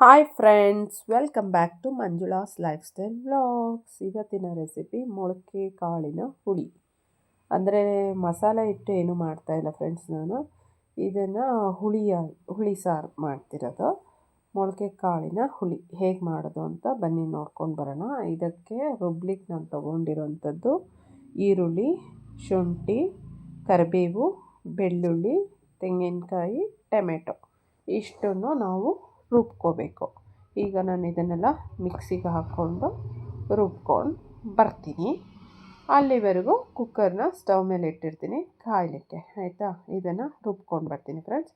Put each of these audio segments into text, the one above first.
Hi friends welcome back to Manjula's lifestyle vlogs ಇವತ್ತಿನ recipe ಮೊಳಕೆ ಕಾಳಿನ ಹುಳಿ. ಅಂದರೆ ಮಸಾಲೆ ಇಟ್ಟು ಏನು ಮಾಡ್ತಾಯಿಲ್ಲ ಫ್ರೆಂಡ್ಸ್ ನಾನು. ಇದನ್ನು ಹುಳಿಯ, ಹುಳಿ ಸಾರು ಮಾಡ್ತಿರೋದು. ಮೊಳಕೆ ಕಾಳಿನ ಹುಳಿ. ಹೇಗೆ ಮಾಡೋದು ಅಂತ ಬನ್ನಿ ನೋಡ್ಕೊಂಡು ಬರೋಣ. ಇದಕ್ಕೆ ರುಬ್ಲಿಕ್ಕೆ ನಾನು ತೊಗೊಂಡಿರೋಂಥದ್ದು ಈರುಳ್ಳಿ, ಶುಂಠಿ, ಕರಿಬೇವು, ಬೆಳ್ಳುಳ್ಳಿ, ತೆಂಗಿನಕಾಯಿ, ಟೊಮೆಟೊ. ಇಷ್ಟನ್ನು ನಾವು ರುಬ್ಕೋಬೇಕು. ಈಗ ನಾನು ಇದನ್ನೆಲ್ಲ ಮಿಕ್ಸಿಗೆ ಹಾಕ್ಕೊಂಡು ರುಬ್ಕೊಂಡು ಬರ್ತೀನಿ. ಅಲ್ಲಿವರೆಗೂ ಕುಕ್ಕರ್ನ ಸ್ಟವ್ ಮೇಲೆ ಇಟ್ಟಿರ್ತೀನಿ ಕಾಯಲಿಕ್ಕೆ, ಆಯಿತಾ? ಇದನ್ನು ರುಬ್ಕೊಂಡು ಬರ್ತೀನಿ ಫ್ರೆಂಡ್ಸ್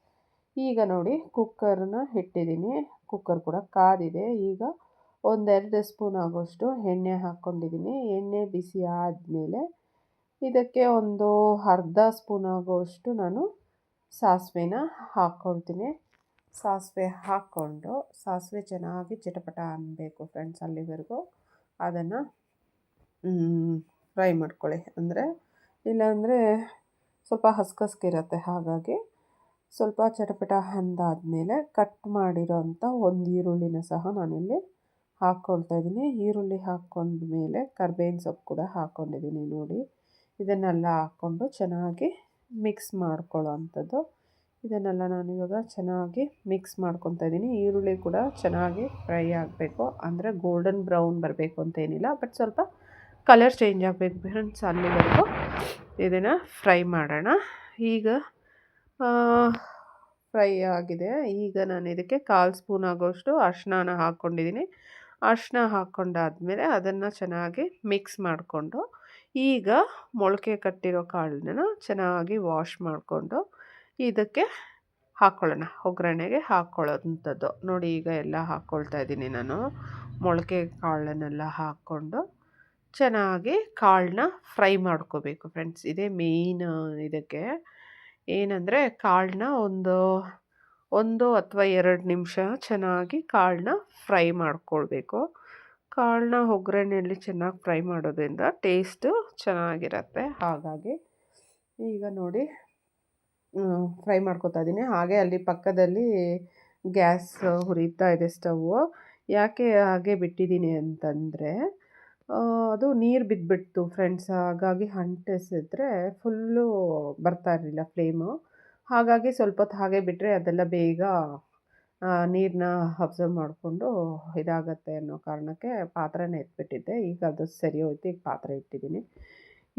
ಈಗ ನೋಡಿ ಕುಕ್ಕರ್ನ ಇಟ್ಟಿದ್ದೀನಿ. ಕುಕ್ಕರ್ ಕೂಡ ಕಾದಿದೆ. ಈಗ ಒಂದೆರಡು ಸ್ಪೂನ್ ಆಗೋಷ್ಟು ಎಣ್ಣೆ ಹಾಕ್ಕೊಂಡಿದ್ದೀನಿ. ಎಣ್ಣೆ ಬಿಸಿ ಆದಮೇಲೆ ಇದಕ್ಕೆ ಒಂದು ಅರ್ಧ ಸ್ಪೂನ್ ಆಗೋಷ್ಟು ನಾನು ಸಾಸಿವೆನ ಹಾಕ್ಕೊಳ್ತೀನಿ. ಸಾಸಿವೆ ಹಾಕ್ಕೊಂಡು ಸಾಸಿವೆ ಚೆನ್ನಾಗಿ ಚಿಟಪಟ ಅನ್ನಬೇಕು ಫ್ರೆಂಡ್ಸ್ ಅಲ್ಲಿವರೆಗೂ. ಅದನ್ನು ಫ್ರೈ ಮಾಡ್ಕೊಳ್ಳಿ. ಅಂದರೆ, ಇಲ್ಲಾಂದರೆ ಸ್ವಲ್ಪ ಹಸ್ಕಸ್ಕಿರುತ್ತೆ. ಹಾಗಾಗಿ ಸ್ವಲ್ಪ ಚಟಪಟ ಅಂದಾದಮೇಲೆ ಕಟ್ ಮಾಡಿರೋಂಥ ಒಂದು ಈರುಳ್ಳಿನ ಸಹ ನಾನಿಲ್ಲಿ ಹಾಕ್ಕೊಳ್ತಾ ಇದ್ದೀನಿ. ಈರುಳ್ಳಿ ಹಾಕ್ಕೊಂಡ ಮೇಲೆ ಕರ್ಬೇವಿನ ಸೊಪ್ಪು ಕೂಡ ಹಾಕ್ಕೊಂಡಿದ್ದೀನಿ ನೋಡಿ. ಇದನ್ನೆಲ್ಲ ಹಾಕ್ಕೊಂಡು ಚೆನ್ನಾಗಿ ಮಿಕ್ಸ್ ಮಾಡ್ಕೊಳ್ಳೋ ಅಂಥದ್ದು ಇದನ್ನೆಲ್ಲ ನಾನು ಇವಾಗ ಚೆನ್ನಾಗಿ ಮಿಕ್ಸ್ ಮಾಡ್ಕೊತಾ ಇದ್ದೀನಿ. ಈರುಳ್ಳಿ ಕೂಡ ಚೆನ್ನಾಗಿ ಫ್ರೈ ಆಗಬೇಕು. ಅಂದರೆ ಗೋಲ್ಡನ್ ಬ್ರೌನ್ ಬರಬೇಕು ಅಂತ ಏನಿಲ್ಲ. ಬಟ್ ಸ್ವಲ್ಪ ಕಲರ್ ಚೇಂಜ್ ಆಗಬೇಕು. ಫ್ರೆಂಡ್ಸ್ ಅಲ್ಲಿವರೆಗೂ ಇದನ್ನು ಫ್ರೈ ಮಾಡೋಣ. ಈಗ ಫ್ರೈ ಆಗಿದೆ. ಈಗ ನಾನು ಇದಕ್ಕೆ ಕಾಲು ಸ್ಪೂನ್ ಆಗೋಷ್ಟು ಅರ್ಶಿನ ಹಾಕ್ಕೊಂಡಿದ್ದೀನಿ. ಅರ್ಶಿನ ಹಾಕ್ಕೊಂಡಾದಮೇಲೆ ಅದನ್ನು ಚೆನ್ನಾಗಿ ಮಿಕ್ಸ್ ಮಾಡಿಕೊಂಡು, ಈಗ ಮೊಳಕೆ ಕಟ್ಟಿರೋ ಕಾಳನ್ನ ಚೆನ್ನಾಗಿ ವಾಶ್ ಮಾಡಿಕೊಂಡು ಇದಕ್ಕೆ ಹಾಕ್ಕೊಳ್ಳೋಣ ಒಗ್ಗರಣೆಗೆ ಹಾಕ್ಕೊಳ್ಳೋಂಥದ್ದು ನೋಡಿ, ಈಗ ಎಲ್ಲ ಹಾಕ್ಕೊಳ್ತಾ ಇದ್ದೀನಿ ನಾನು. ಮೊಳಕೆ ಕಾಳನ್ನೆಲ್ಲ ಹಾಕ್ಕೊಂಡು ಚೆನ್ನಾಗಿ ಕಾಳನ್ನ ಫ್ರೈ ಮಾಡ್ಕೋಬೇಕು ಫ್ರೆಂಡ್ಸ್. ಇದೇ ಮೇಯ್ನ್ ಇದಕ್ಕೆ. ಏನಂದರೆ, ಕಾಳನ್ನ ಒಂದು ಒಂದು ಅಥವಾ ಎರಡು ನಿಮಿಷ ಚೆನ್ನಾಗಿ ಕಾಳನ್ನ ಫ್ರೈ ಮಾಡ್ಕೊಳ್ಬೇಕು. ಕಾಳನ್ನ ಒಗ್ಗರಣೆಯಲ್ಲಿ ಚೆನ್ನಾಗಿ ಫ್ರೈ ಮಾಡೋದ್ರಿಂದ ಟೇಸ್ಟು ಚೆನ್ನಾಗಿರತ್ತೆ. ಹಾಗಾಗಿ ಈಗ ನೋಡಿ ಫ್ರೈ ಮಾಡ್ಕೊತಾ ಇದ್ದೀನಿ ಹಾಗೆ ಅಲ್ಲಿ ಪಕ್ಕದಲ್ಲಿ ಗ್ಯಾಸ್ ಹುರಿತಾ ಇದೆ ಸ್ಟವ್ವು ಯಾಕೆ ಹಾಗೆ ಬಿಟ್ಟಿದ್ದೀನಿ ಅಂತಂದರೆ ಅದು ನೀರು ಬಿದ್ದುಬಿಡ್ತು ಫ್ರೆಂಡ್ಸ್. ಹಾಗಾಗಿ ಅಂಟಿಸಿದ್ರೆ ಫುಲ್ಲು ಬರ್ತಾ ಇರಲಿಲ್ಲ ಫ್ಲೇಮು. ಹಾಗಾಗಿ ಸ್ವಲ್ಪ ಹೊತ್ತು ಹಾಗೆ ಬಿಟ್ಟರೆ ಅದೆಲ್ಲ ಬೇಗ ನೀರನ್ನ ಅಬ್ಸರ್ವ್ ಮಾಡಿಕೊಂಡು ಇದಾಗತ್ತೆ ಅನ್ನೋ ಕಾರಣಕ್ಕೆ ಪಾತ್ರೆನ ಎತ್ಬಿಟ್ಟಿದ್ದೆ. ಈಗ ಅದು ಸರಿ ಹೋಯ್ತು. ಈಗ ಪಾತ್ರೆ ಇಟ್ಟಿದ್ದೀನಿ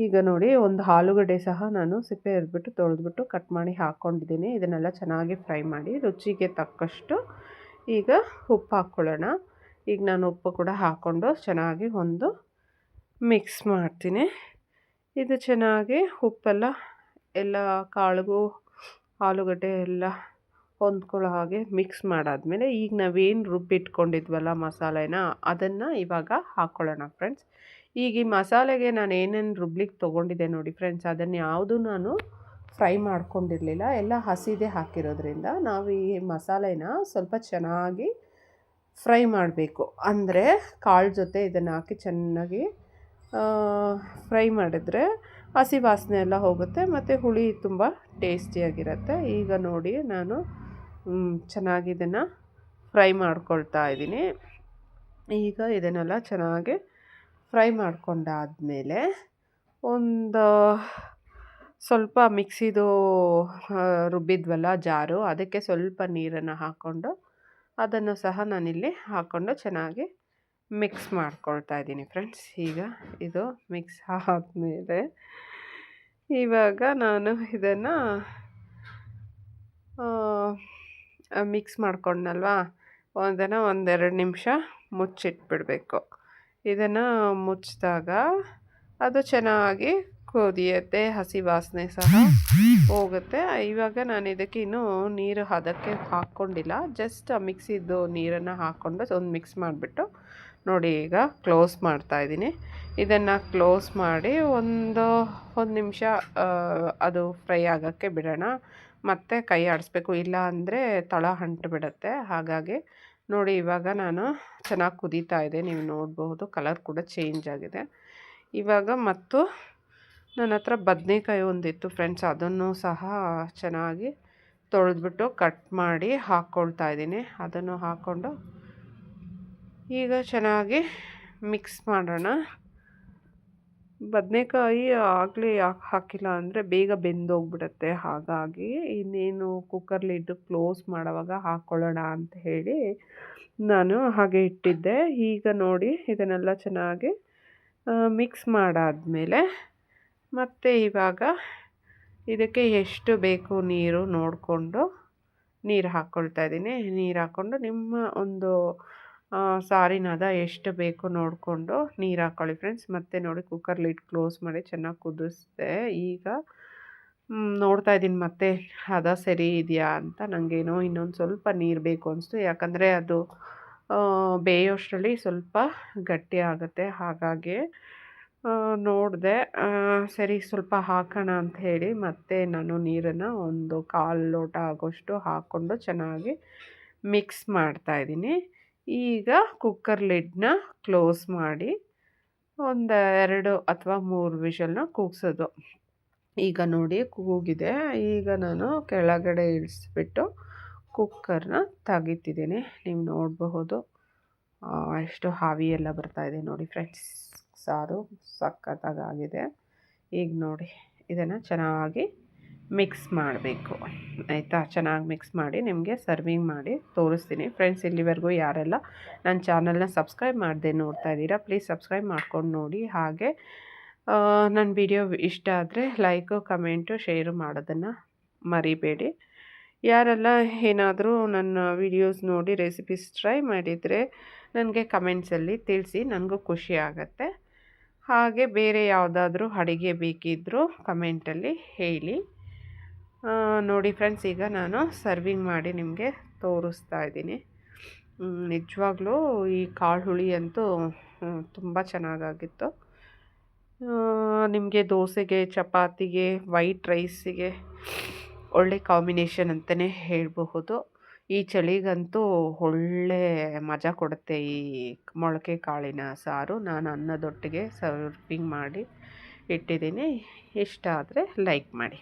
ಈಗ ನೋಡಿ ಒಂದು ಆಲೂಗಡ್ಡೆ ಸಹ ನಾನು ಸಿಪ್ಪೆ ಎರೆದ್ಬಿಟ್ಟು ತೊಳೆದ್ಬಿಟ್ಟು ಕಟ್ ಮಾಡಿ ಹಾಕ್ಕೊಂಡಿದ್ದೀನಿ ಇದನ್ನೆಲ್ಲ ಚೆನ್ನಾಗಿ ಫ್ರೈ ಮಾಡಿ ರುಚಿಗೆ ತಕ್ಕಷ್ಟು ಈಗ ಉಪ್ಪು ಹಾಕ್ಕೊಳ್ಳೋಣ. ಈಗ ನಾನು ಉಪ್ಪು ಕೂಡ ಹಾಕ್ಕೊಂಡು ಚೆನ್ನಾಗಿ ಒಂದು ಮಿಕ್ಸ್ ಮಾಡ್ತೀನಿ. ಇದು ಚೆನ್ನಾಗಿ ಉಪ್ಪೆಲ್ಲ ಎಲ್ಲ ಕಾಳುಗೂ, ಆಲೂಗಡ್ಡೆ ಎಲ್ಲ ಹೊಂದ್ಕೊಳ್ಳೋ ಹಾಗೆ ಮಿಕ್ಸ್ ಮಾಡಾದಮೇಲೆ ಈಗ ನಾವೇನು ರುಬ್ಬಿಟ್ಕೊಂಡಿದ್ವಲ್ಲ ಮಸಾಲೆನ ಅದನ್ನು ಇವಾಗ ಹಾಕ್ಕೊಳ್ಳೋಣ ಫ್ರೆಂಡ್ಸ್. ಈಗ ಈ ಮಸಾಲೆಗೆ ನಾನು ಏನೇನು ರುಬ್ಲಿಕ್ಕೆ ತೊಗೊಂಡಿದ್ದೆ ನೋಡಿ ಫ್ರೆಂಡ್ಸ್ ಅದನ್ನು ಯಾವುದು ನಾನು ಫ್ರೈ ಮಾಡ್ಕೊಂಡಿರಲಿಲ್ಲ. ಎಲ್ಲ ಹಸಿದೆ ಹಾಕಿರೋದ್ರಿಂದ ನಾವು ಈ ಮಸಾಲೆನ ಸ್ವಲ್ಪ ಚೆನ್ನಾಗಿ ಫ್ರೈ ಮಾಡಬೇಕು. ಅಂದರೆ ಕಾಳು ಜೊತೆ ಇದನ್ನು ಹಾಕಿ ಚೆನ್ನಾಗಿ ಫ್ರೈ ಮಾಡಿದ್ರೆ ಹಸಿ ವಾಸನೆ ಎಲ್ಲ ಹೋಗುತ್ತೆ ಮತ್ತು ಹುಳಿ ತುಂಬ ಟೇಸ್ಟಿಯಾಗಿರುತ್ತೆ ಈಗ ನೋಡಿ ನಾನು ಚೆನ್ನಾಗಿ ಇದನ್ನು ಫ್ರೈ ಮಾಡ್ಕೊಳ್ತಾ ಇದ್ದೀನಿ. ಈಗ ಇದನ್ನೆಲ್ಲ ಚೆನ್ನಾಗಿ ಫ್ರೈ ಮಾಡ್ಕೊಂಡಾದಮೇಲೆ ಒಂದು ಸ್ವಲ್ಪ ಮಿಕ್ಸಿದು ರುಬ್ಬಿದ್ವಲ್ಲ ಜಾರು, ಅದಕ್ಕೆ ಸ್ವಲ್ಪ ನೀರನ್ನು ಹಾಕ್ಕೊಂಡು ಅದನ್ನು ಸಹ ನಾನಿಲ್ಲಿ ಹಾಕ್ಕೊಂಡು ಚೆನ್ನಾಗಿ ಮಿಕ್ಸ್ ಮಾಡ್ಕೊಳ್ತಾ ಇದ್ದೀನಿ ಫ್ರೆಂಡ್ಸ್. ಈಗ ಇದು ಮಿಕ್ಸ್ ಆದಮೇಲೆ ಇವಾಗ ನಾನು ಇದನ್ನು ಮಿಕ್ಸ್ ಮಾಡ್ಕೊಂಡಲ್ವಾ ಒಂದನ್ನು ಒಂದೆರಡು ನಿಮಿಷ ಮುಚ್ಚಿಟ್ಬಿಡಬೇಕು. ಇದನ್ನು ಮುಚ್ಚಿದಾಗ ಅದು ಚೆನ್ನಾಗಿ ಕುದಿಯುತ್ತೆ, ಹಸಿ ವಾಸನೆ ಸಹ ಹೋಗುತ್ತೆ. ಇವಾಗ ನಾನು ಇದಕ್ಕೆ ಇನ್ನೂ ನೀರು ಹದಕ್ಕೆ ಹಾಕ್ಕೊಂಡಿಲ್ಲ. ಜಸ್ಟ್ ಮಿಕ್ಸಿದ್ದು ನೀರನ್ನು ಹಾಕ್ಕೊಂಡು ಒಂದು ಮಿಕ್ಸ್ ಮಾಡಿಬಿಟ್ಟು ನೋಡಿ ಈಗ ಕ್ಲೋಸ್ ಮಾಡ್ತಾಯಿದ್ದೀನಿ ಇದನ್ನು ಕ್ಲೋಸ್ ಮಾಡಿ ಒಂದು ಒಂದು ನಿಮಿಷ ಅದು ಫ್ರೈ ಆಗೋಕ್ಕೆ ಬಿಡೋಣ. ಮತ್ತೆ ಕೈ ಆಡಿಸ್ಬೇಕು. ಇಲ್ಲ ಅಂದರೆ ತಳ ಅಂಟು ಬಿಡುತ್ತೆ. ಹಾಗಾಗಿ ನೋಡಿ, ಇವಾಗ ನಾನು ಚೆನ್ನಾಗಿ ಕುದೀತಾ ಇದೆ ನೀವು ನೋಡಬಹುದು, ಕಲರ್ ಕೂಡ ಚೇಂಜ್ ಆಗಿದೆ. ಇವಾಗ ಮತ್ತು ನನ್ನ ಹತ್ರ ಬದನೇಕಾಯಿ ಒಂದಿತ್ತು ಫ್ರೆಂಡ್ಸ್. ಅದನ್ನು ಸಹ ಚೆನ್ನಾಗಿ ತೊಳೆದ್ಬಿಟ್ಟು ಕಟ್ ಮಾಡಿ ಹಾಕ್ಕೊಳ್ತಾ ಇದ್ದೀನಿ. ಅದನ್ನು ಹಾಕ್ಕೊಂಡು ಈಗ ಚೆನ್ನಾಗಿ ಮಿಕ್ಸ್ ಮಾಡೋಣ. ಬದನೆಕಾಯಿ ಆಗಲೇ ಯಾಕೆ ಹಾಕಿಲ್ಲ ಅಂದರೆ ಬೇಗ ಬೆಂದೋಗ್ಬಿಡುತ್ತೆ. ಹಾಗಾಗಿ ಇನ್ನೇನು ಕುಕ್ಕರ್ಲಿ ಇಟ್ಟು ಕ್ಲೋಸ್ ಮಾಡೋವಾಗ ಹಾಕ್ಕೊಳ್ಳೋಣ ಅಂತ ಹೇಳಿ ನಾನು ಹಾಗೆ ಇಟ್ಟಿದ್ದೆ. ಈಗ ನೋಡಿ ಇದನ್ನೆಲ್ಲ ಚೆನ್ನಾಗಿ ಮಿಕ್ಸ್ ಮಾಡಾದಮೇಲೆ ಮತ್ತು ಇವಾಗ ಇದಕ್ಕೆ ಎಷ್ಟು ಬೇಕು ನೀರು ನೋಡಿಕೊಂಡು ನೀರು ಹಾಕ್ಕೊಳ್ತಾ ಇದ್ದೀನಿ. ನೀರು ಹಾಕ್ಕೊಂಡು ನಿಮ್ಮ ಒಂದು ಸಾರಿನ ಎಷ್ಟು ಬೇಕು ನೋಡಿಕೊಂಡು ನೀರು ಹಾಕ್ಕೊಳ್ಳಿ ಫ್ರೆಂಡ್ಸ್ ಮತ್ತು ನೋಡಿ ಕುಕ್ಕರ್ ಲಿಡ್ ಕ್ಲೋಸ್ ಮಾಡಿ ಚೆನ್ನಾಗಿ ಕುದಿಸ್ದೆ. ಈಗ ನೋಡ್ತಾ ಇದ್ದೀನಿ ಮತ್ತೆ ಹದ ಸರಿ ಇದೆಯಾ ಅಂತ. ನನಗೇನೋ ಇನ್ನೊಂದು ಸ್ವಲ್ಪ ನೀರು ಬೇಕು ಅನಿಸ್ತು. ಯಾಕಂದರೆ ಅದು ಬೇಯೋಷ್ಟರಲ್ಲಿ ಸ್ವಲ್ಪ ಗಟ್ಟಿ ಆಗುತ್ತೆ. ಹಾಗಾಗಿ ನೋಡಿದೆ. ಸರಿ ಸ್ವಲ್ಪ ಹಾಕೋಣ ಅಂತ ಹೇಳಿ ಮತ್ತೆ ನಾನು ನೀರನ್ನು ಒಂದು ಕಾಲು ಲೋಟ ಆಗೋಷ್ಟು ಹಾಕ್ಕೊಂಡು ಚೆನ್ನಾಗಿ ಮಿಕ್ಸ್ ಮಾಡ್ತಾಯಿದ್ದೀನಿ ಈಗ ಕುಕ್ಕರ್ ಲಿಡ್ನ ಕ್ಲೋಸ್ ಮಾಡಿ ಒಂದು ಎರಡು ಅಥವಾ ಮೂರು ವಿಷಲ್ನ ಕೂಗಿಸೋದು. ಈಗ ನೋಡಿ ಕೂಗಿದೆ. ಈಗ ನಾನು ಕೆಳಗಡೆ ಇಳಿಸ್ಬಿಟ್ಟು ಕುಕ್ಕರ್ನ ತೆಗಿತಿದ್ದೀನಿ. ನೀವು ನೋಡಬಹುದು. ಎಷ್ಟು ಹಾವಿ ಎಲ್ಲ ಬರ್ತಾಯಿದೆ ನೋಡಿ ಫ್ರೆಂಡ್ಸ್ ಸಾರು ಸಖತ್ತಾಗಿದೆ ಈಗ ನೋಡಿ, ಇದನ್ನು ಚೆನ್ನಾಗಿ ಮಿಕ್ಸ್ ಮಾಡಬೇಕು. ಆಯಿತಾ? ಚೆನ್ನಾಗಿ ಮಿಕ್ಸ್ ಮಾಡಿ ನಿಮಗೆ ಸರ್ವಿಂಗ್ ಮಾಡಿ ತೋರಿಸ್ತೀನಿ. ಫ್ರೆಂಡ್ಸ್, ಇಲ್ಲಿವರೆಗೂ ಯಾರೆಲ್ಲ ನನ್ನ ಚಾನಲ್ನ ಸಬ್ಸ್ಕ್ರೈಬ್ ಮಾಡದೆ ನೋಡ್ತಾ ಇದ್ದೀರಾ, ಪ್ಲೀಸ್ ಸಬ್ಸ್ಕ್ರೈಬ್ ಮಾಡ್ಕೊಂಡು ನೋಡಿ. ಹಾಗೆ ನನ್ನ ವಿಡಿಯೋ ಇಷ್ಟ ಆದರೆ ಲೈಕು, ಕಮೆಂಟು, ಶೇರು ಮಾಡೋದನ್ನು ಮರಿಬೇಡಿ. ಯಾರೆಲ್ಲ ಏನಾದರೂ ನನ್ನ ವಿಡಿಯೋಸ್ ನೋಡಿ, ರೆಸಿಪೀಸ್ ಟ್ರೈ ಮಾಡಿದರೆ ನನಗೆ ಕಮೆಂಟ್ಸಲ್ಲಿ ತಿಳಿಸಿ, ನನಗೂ ಖುಷಿ ಆಗುತ್ತೆ. ಹಾಗೆ ಬೇರೆ ಯಾವುದಾದ್ರೂ ಅಡುಗೆ ಬೇಕಿದ್ದರೂ ಕಮೆಂಟಲ್ಲಿ ಹೇಳಿ. ನೋಡಿ ಫ್ರೆಂಡ್ಸ್, ಈಗ ನಾನು ಸರ್ವಿಂಗ್ ಮಾಡಿ ನಿಮಗೆ ತೋರಿಸ್ತಾ ಇದ್ದೀನಿ. ನಿಜವಾಗ್ಲೂ ಈ ಕಾಳು ಹುಳಿ ಅಂತೂ ತುಂಬ ಚೆನ್ನಾಗಾಗಿತ್ತು. ನಿಮಗೆ ದೋಸೆಗೆ, ಚಪಾತಿಗೆ ವೈಟ್ ರೈಸಿಗೆ ಒಳ್ಳೆ ಕಾಂಬಿನೇಷನ್ ಅಂತಲೇ ಹೇಳಬಹುದು. ಈ ಚಳಿಗಂತೂ ಒಳ್ಳೆ ಮಜಾ ಕೊಡುತ್ತೆ ಈ ಮೊಳಕೆ ಕಾಳಿನ ಸಾರು. ನಾನು ಅನ್ನದೊಟ್ಟಿಗೆ ಸರ್ವಿಂಗ್ ಮಾಡಿ ಇಟ್ಟಿದ್ದೀನಿ. ಇಷ್ಟ ಆದರೆ ಲೈಕ್ ಮಾಡಿ.